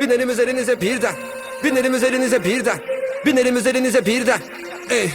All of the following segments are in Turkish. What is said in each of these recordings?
Binelim üzerinize birden. Binelim üzerinize birden. Binelim üzerinize birden. Ey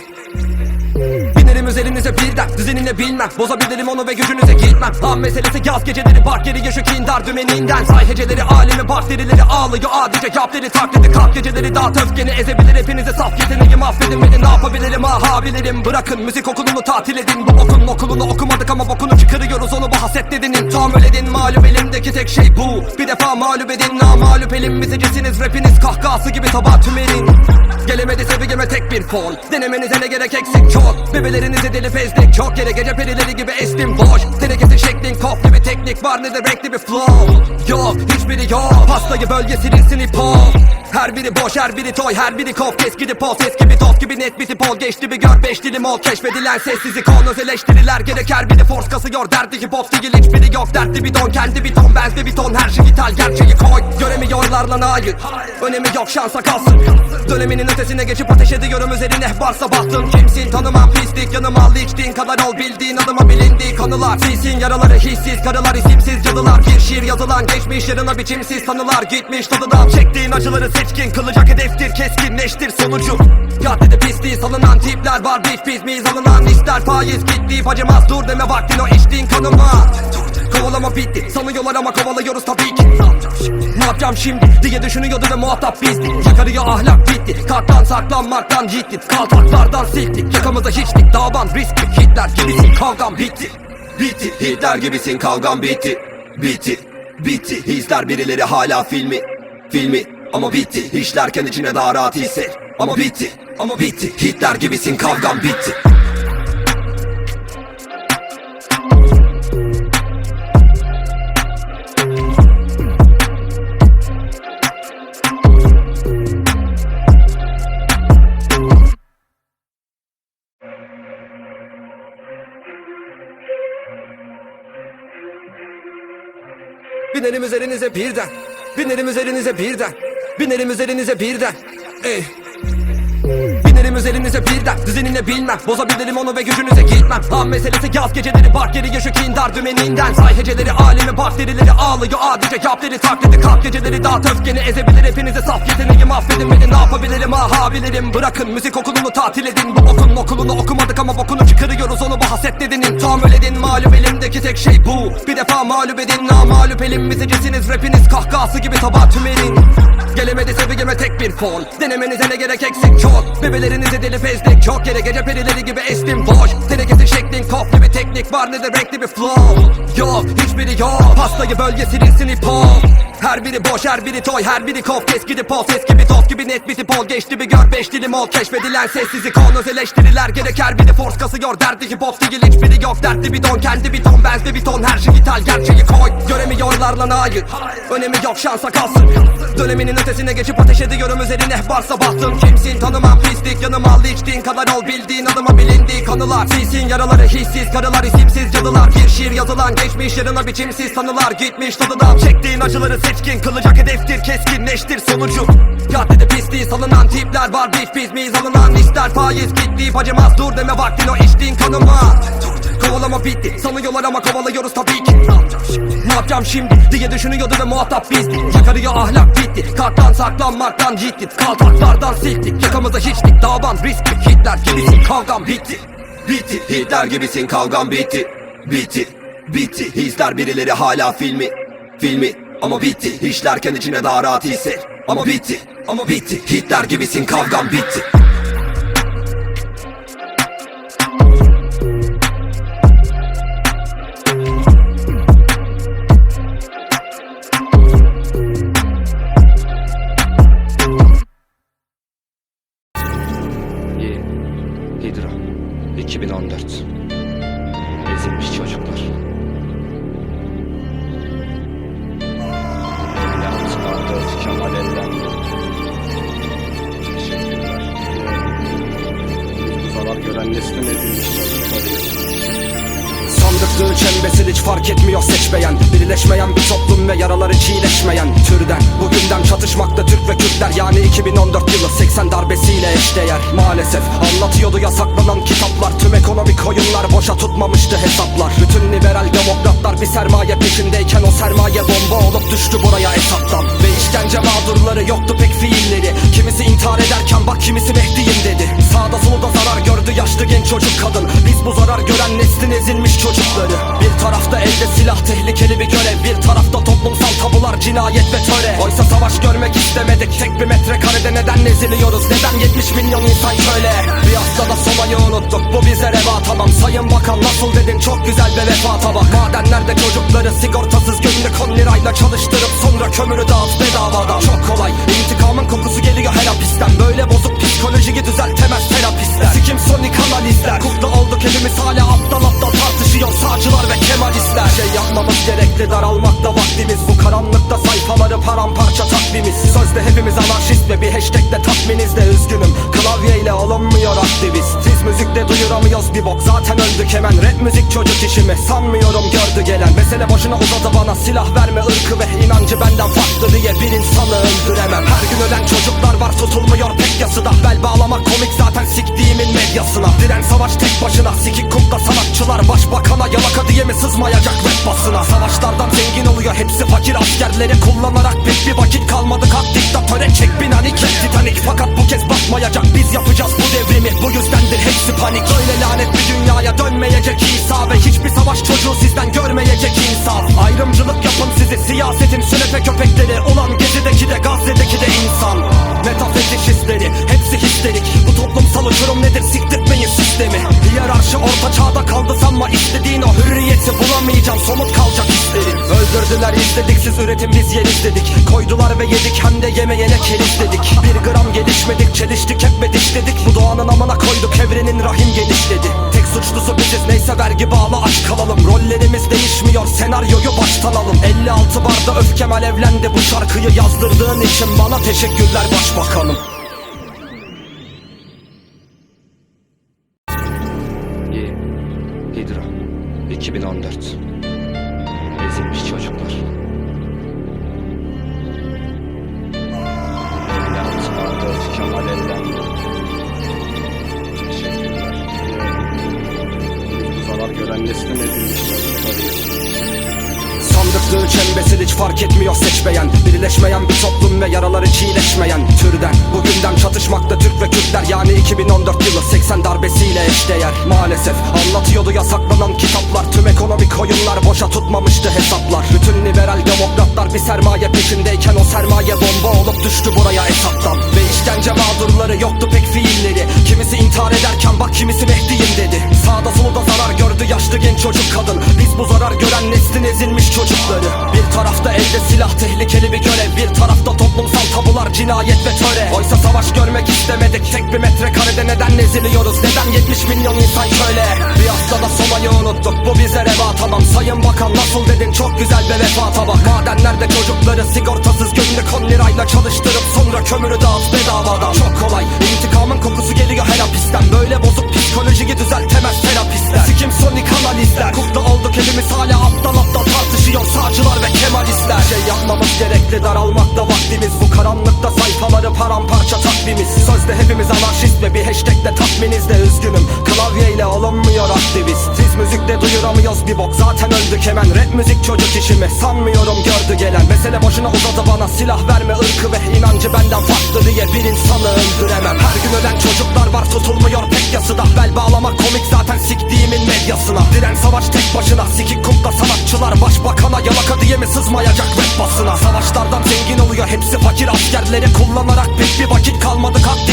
Binerim üzerinize birden Düzenine bilmem. Bozabilirim onu ve gücünüze gitmem. Lan meselesi yaz geceleri Bak geriye şu kindar dümeninden Say heceleri alemi bakterileri ağlıyor Adice yap deli taklidi kalk geceleri Dağıt öfkeni ezebilir. Hepinize saf yeteneğim affedin beni. Ne yapabilirim? Aha bilirim Bırakın müzik okulunu tatil edin. Bu okulun okulunu okumadık ama bokunu çıkarıyoruz. Onu bu haset dedinin. Tam edin malum elimdeki tek şey bu. Bir defa mağlup edin namalup elim. Müzicisiniz rapiniz kahkahası gibi tabağı tümerin Gelemedi sevgime tek bir fon Denemenize ne gerek eksik? Çok. Bebelerinize deli fezlik. Çok Yere gece perileri gibi estim boş. Tenekesi şeklin kop gibi teknik var. Ne de renkli bir flow? Yok. Hiçbiri yok. Pastayı bölgesinin sinip hop Her biri boş her biri toy Her biri kop. Keski de post Eski bir top gibi net bir tip ol Geçti bir gör beş dilim ol. Keşfedilen sessizi konoz eleştiriler Gerek her biri force kasıyor Derdi hip hop. Değil hiçbiri yok. Dertli bir ton kendi bir ton Benzi bir ton. Her şey ithal gerçeği koy. Göremiyorlar lan hayır Önemi yok şansa kalsın. Döneminin ötesine geçip ateş ediyorum üzerine. Varsa bahtım Kimsin? Tanımam pislik. Yanıma al içtiğin kadar ol. Bildiğin adıma bilindiği kanılar. Silsin yaraları hissiz. Karılar isimsiz. Cadılar Bir şiir yazılan. Geçmiş yarına biçimsiz. Tanılar Gitmiş. Tadından çektiğin acıları seçkin Kılacak hedeftir keskinleştir sonucu. Caddede pisliği salınan tipler var Biz biz miyiz? Alınan ister faiz Gitti acımaz dur deme vaktin o içtiğin kanıma. Kovalama bitti Sanıyorlar ama kovalıyoruz tabii ki. Ne yapacağım şimdi diye düşünüyordu ve muhatap bizdik Yakarıyor ahlak bitti Kalktan saklanmaktan ciddi. Kaltaklardan sildik Yakamıza hiçlik Davan riskli. Hitler gibisin kavgam bitti. Bitti Hitler gibisin kavgam bitti. Bitti Bitti. İzler birileri hala filmi Filmi ama bitti İşlerken içine daha rahat hisset. Ama bitti Ama bitti. Hitler gibisin kavgam bitti. Binelim üzerinize birden. Binelim üzerinize birden Binelim üzerinize birden. Ey. Binerim üzerinize birden. Düzenine bilmem. Bozabilirim onu ve gücünüze gitmem. Lan meselesi yaz geceleri. Bak geriye şu kindar dümeninden. Say heceleri alemi bakterileri ağlıyor Adice yap deli taklidi kalk geceleri. Dağıt öfkeni ezebilir. Hepinize saf yeteneğim affedin beni. Ne yapabilirim? Aha bilirim Bırakın müzik okulunu tatil edin. Bu okulun okulunu okumadık ama bokunu çıkarıyoruz. Onu bu haset dedinin. Tam edin malum elimdeki tek şey bu. Bir defa mağlup edin. Namalup elim. Müzicisiniz rapiniz kahkahası gibi tabağı tümerin bir fon. Denemenize ne gerek eksik? Çok. Bebelerinize deli fezlik çok Yere gece perileri gibi estim. Boş teknik var Ne de renkli bir flow. Yok hiçbiri yok. Pastayı bölgesinin sinip hop. Her biri boş her biri toy Her biri kop. Keski de post Eski bir top gibi net bir tip ol Geçti bir gör beş dilim ol Keşfedilen sessizi konoz eleştiriler. Gerek her biri force kasıyor Derdi hip hop değil hiçbiri yok. Dertli bir ton kendi bir ton Benzi bir ton. Her şey ithal gerçeği koy. Göremiyorlar lan hayır Önemi yok şansa kalsın. Döneminin ötesine geçip ateş ediyorum. Üzerine varsa bahtım Kimsin? Tanımam pislik. Yanıma al içtiğin kadar ol. Bildiğin adıma bilindiği kanılar. Silsin yaraları hissiz karılar isimsiz cadılar. Bir şiir yazılan geçmiş yarına biçimsiz tanılar Gitmiş tadından çektiğin acıları seçkin. Kılacak hedeftir keskinleştir sonucu. Caddede pisliği salınan tipler var. Biz biz miyiz alınan ister faiz? Gitti acımaz dur deme vaktin o içtiğin kanıma. Kovalama bitti. Sanıyorlar ama kovalıyoruz tabii ki. Ne yapacağım şimdi diye düşünüyordu ve muhatap bizdik Yakarıyor ahlak bitti. Kalktan saklanmaktan ciddi. Kaltaklardan sildik. Yakamıza hiçlik. Davan riskli. Hitler gibisin kavgam bitti Bitti. Hitler gibisin kavgam bitti. Bitti. Bitti. İzler birileri hala filmi. Filmi. Ama bitti. İşlerken içine daha rahat hisset. Ama bitti. Ama bitti. Hitler gibisin kavgam bitti annesinden edilmiş Sandıklığın çembesi hiç fark etmiyor seçmeyen. Birleşmeyen bir toplum ve yaraları çiğleşmeyen. Türden bugünden çatışmakta Türk ve Kürtler. Yani 2014 yılı 80 darbesiyle eşdeğer. Maalesef anlatıyordu yasaklanan kitaplar. Tüm ekonomik oyunlar boşa tutmamıştı hesaplar. Bütün liberal demokratlar bir sermaye peşindeyken O sermaye bomba olup düştü buraya hesaptan. Ve işkence mağdurları yoktu pek fiilleri. Kimisi intihar ederken bak cinayet ve töre. Oysa savaş görmek istemedik. Tek bir metrekarede neden eziliyoruz? Neden 70 milyon insan köle? Bir haftada sobayı unuttuk. Bu bize reva. Tamam Sayın bakan nasıl dedin? Çok güzel bir vefata bak. Madenlerde çocukları sigortasız günlük 10 lirayla çalıştırıp Sonra kömürü dağıt bedavadan Çok kolay. İntikamın kokusu geliyor her hapisten. Böyle bozuk psikolojiyi düzeltemez terapistler. Sikim sonik analizler. Kukla olduk hepimiz hala aptal aptal müzikte duyuramıyoruz bir bok. Zaten öldük hemen Rap müzik çocuk işimi. Sanmıyorum gördü gelen. Mesele boşuna uzadı bana. Silah verme ırkı ve inancı benden farklı diye bir insanı öldüremem. Her gün ölen çocuklar var. Tutulmuyor pek yasıda. Bel bağlamak komik. Zaten siktiğimin medyasına. Diren savaş tek başına. Sikik kumda sanatçılar. Başbakana yalaka diye mi sızmayacak rap basına? Savaşlardan zengin oluyor hepsi fakir. Askerleri kullanarak Pek bir vakit kalmadı. Kalk diktatöre çek binani titanik Fakat bu kez batmayacak biz yapacağız bu devrimi. Bu yüzdendir hepsi panik Öyle lanet bir dünyaya dönmeyecek İsa Ve hiçbir savaş çocuğu sizden görmeyecek insaf Ayrımcılık yapın sizi siyasetin sünepe köpekleri. Ulan Gezi'deki de Gazze'deki de insan. Metafetişistleri hepsi histerik. Bu toplumsal uçurum nedir siktirtmeyin sistemi. Hiyerarşi orta çağda kaldı sanma istediğin o hürriyeti bulamayacaksın somut kalacak hislerin Öldürdüler istedik üretim biz yemeyene keriz dedik Bir gram gelişmedik çeliştik hep ve dişledik Bu doğanın amına koyduk evrenin rahim genişledi Tek suçlusu biziz neyse vergi bağlı aç kalalım Rollerimiz değişmiyor senaryoyu baştan alın 56 barda öfkem alevlendi bu şarkıyı yazdırdığın için bana teşekkürler başbakanım. Hidra. 2014. Ezilmiş çocuklar. Bu zarar gören neslin ezilmiş çocuklarıyız. Sandıklığı çembesil hiç fark etmiyor seç beğen Birleşmeyen bir toplum ve yaraları çiğleşmeyen. Türden Bugünden çatışmakta Türk ve Kürtler. Yani 2014 yılı 80 darbesiyle eşdeğer. Maalesef anlatıyordu yasaklanan kitaplar. Tüm ekonomik oyunlar boşa tutmamıştı hesaplar. Bütün liberal demokratlar bir sermaye peşindeyken O sermaye bomba olup düştü buraya hesaptan Ve işkence mağdurları yoktu pek fiilleri. Kimisi intihar ederken bak kimisi Mehdi'yim dedi. Sağda solda zarar gördü yaşlı genç çocuk kadın. Biz bu zarar neslin ezilmiş çocukları. Bir tarafta elde silah tehlikeli bir görev. Bir tarafta toplumsal tabular cinayet ve töre. Oysa savaş görmek istemedik. Tek bir metrekarede neden eziliyoruz? Neden 70 milyon insan köle? Bir haftada sobayı unuttuk. Bu bize reva. Tamam Sayın bakan nasıl dedin? Çok güzel bir vefata bak. Madenlerde çocukları sigortasız günlük 10 lirayla çalıştırıp Sonra kömürü dağıt bedavadan. Çok kolay. İntikamın kokusu geliyor her hapisten. Böyle bozuk psikolojiyi düzeltemez terapistler Sikim sonik analizler. Kukla olduk hepimiz hala aptal aptal tartışıyor. Sağcılar ve kemalistler. Şey yapmamız gerekli daralmakta vaktimiz. Bu karanlıkta sayfaları paramparça takvimiz. Sözde hepimiz anarşist ve bir hashtag de tatminiz de üzgünüm. Klavyeyle alınmıyor aktivist. Siz müzikte duyuramıyoruz bir bok. Zaten öldük hemen. Rap müzik çocuk işimi. Sanmıyorum gördü gelen. Mesele boşuna uzadı bana. Silah verme ırkı ve inancı benden farklı diye bir insanı öldüremem. Her gün ölen çocuklar var. Tutulmuyor pek yasıda Bel bağlamak savaş tek başına sikik kumda sanatçılar. Başbakana yalaka diye mi sızmayacak rap basına? Savaşlardan zengin oluyor hepsi fakir. Askerleri kullanarak Pek bir vakit kalmadı. Diktatör